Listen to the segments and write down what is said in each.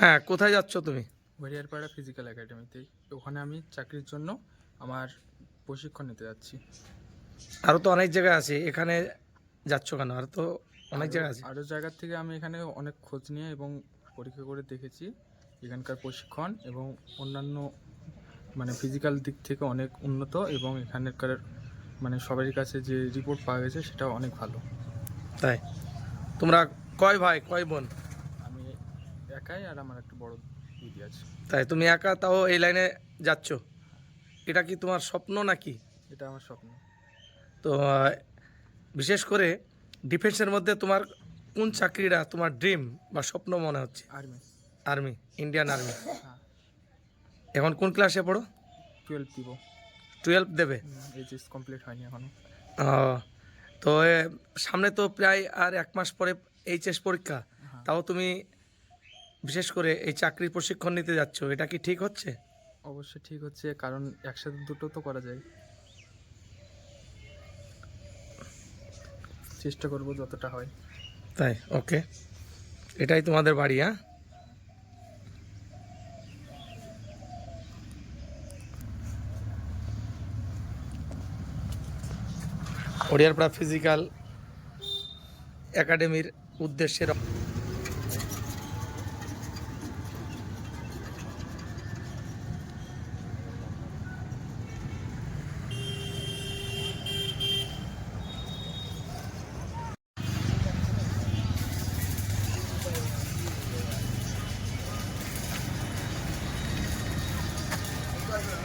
হ্যাঁ কোথায় যাচ্ছ তুমি? হরিয়ারপাড়া ফিজিক্যাল একাডেমিতে ওখানে আমি চাকরির জন্য আমার প্রশিক্ষণ নিতে যাচ্ছি। আরও তো অনেক জায়গা আছে এখানে যাচ্ছ কেন? আর তো অনেক জায়গা আছে। আরও জায়গার থেকে আমি এখানে অনেক খোঁজ নিয়ে এবং পরীক্ষা করে দেখেছি এখানকার প্রশিক্ষণ এবং অন্যান্য মানে ফিজিক্যাল দিক থেকে অনেক উন্নত এবং এখানকার মানে সবারই কাছে যে রিপোর্ট পাওয়া গেছে সেটা অনেক ভালো। তাই? তোমরা কয় ভাই কয় বোন? একাই আর আমার একটা বড় দিদি আছে। তাই তুমি একা তাও এই লাইনে যাচ্ছ? এটা কি তোমার স্বপ্ন নাকি? এটা আমার স্বপ্ন। তো বিশেষ করে ডিফেন্সের মধ্যে তোমার কোন চাকরিটা তোমার ড্রিম বা স্বপ্ন মনে হচ্ছে? আর্মি আর্মি ইন্ডিয়ান আর্মি এখন কোন ক্লাসে পড়ো? টুয়েলভ দিব। টুয়েলভ দেবে? এইচএস কমপ্লিট হয়নি এখনও ও, তো সামনে তো প্রায় আর এক মাস পরে এইচএস পরীক্ষা। হ্যাঁ। তাও তুমি বিশেষ করে এই চাকরির প্রশিক্ষণ নিতে যাচ্ছ এটা কি ঠিক হচ্ছে? অবশ্যই ঠিক হচ্ছে কারণ একসাথে দুটো তো করা যায়। চেষ্টা করব যতটা হয়। তাই ওকে। এটাই তোমাদের বাড়ি হ্যাঁ? হরিয়ারপাড়া ফিজিক্যাল একাডেমির উদ্দেশ্যে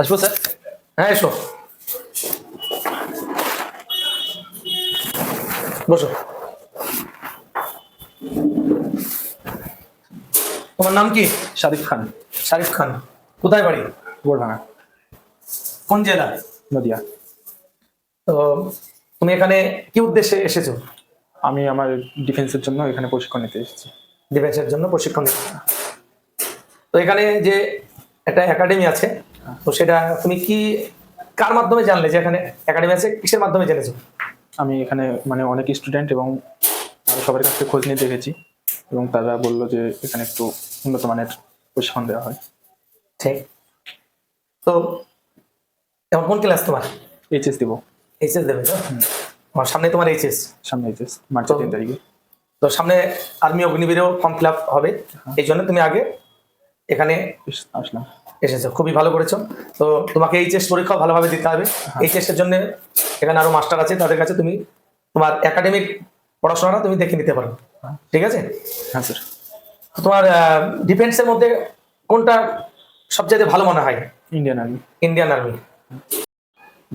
আসব স্যার হ্যাঁ এসো বসো তোমার নাম কি শারিফ খান শারিফ খান কোথায় বাড়ি গোড়ভাঙা কোন জেলা নদিয়া তো তুমি এখানে কি উদ্দেশ্যে এসেছ আমি আমার ডিফেন্সের জন্য এখানে প্রশিক্ষণ নিতে এসেছি ডিফেন্সের জন্য প্রশিক্ষণ নিতে। তো এখানে যে একটা একাডেমি আছে তো সেটা তুমি কি কার মাধ্যমে জানলে যে এখানে একাডেমি আছে কিসের মাধ্যমে জেনেছো? আমি এখানে মানে অনেক স্টুডেন্ট এবং আরও সবার কাছ থেকে খোঁজ নিয়ে দেখেছি এবং তারা বলল যে এখানে একটু উন্নত মানের প্রশিক্ষণ দেওয়া হয়। ঠিক। তো এখন কোন ক্লাস তোমার? এইচএস দিব। এইচএস দেবে তো? আমার সামনে তোমার এইচএস সামনে এইচএস মার্চের তিন তারিখে। তো সামনে আর্মি অগ্নিবীরও ফর্ম ফিল আপ হবে। এই জন্য তুমি আগে এখানে আসলাম। এসেছ খুবই ভালো করেছ। তো তোমাকে এইচএস পরীক্ষা ভালোভাবে দিতে হবে। এইচএস এর জন্য এখানে আরও মাস্টার আছে তাদের কাছে তুমি তোমার একাডেমিক পড়াশোনাটা তুমি দেখে নিতে পারো। ঠিক আছে? হ্যাঁ স্যার তোমার ডিফেন্সের মধ্যে কোনটা সবচেয়ে ভালো মনে হয়? ইন্ডিয়ান আর্মি ইন্ডিয়ান আর্মি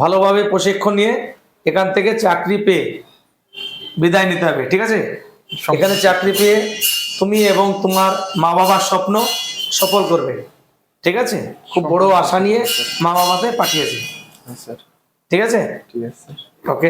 ভালোভাবে প্রশিক্ষণ নিয়ে এখান থেকে চাকরি পেয়ে বিদায় নিতে হবে ঠিক আছে? এখানে চাকরি পেয়ে তুমি এবং তোমার মা বাবার স্বপ্ন সফল করবে। ঠিক আছে? খুব বড় আশা নিয়ে মা বাবাতে পাঠিয়েছি। হ্যাঁ ঠিক আছে? ঠিক আছে ওকে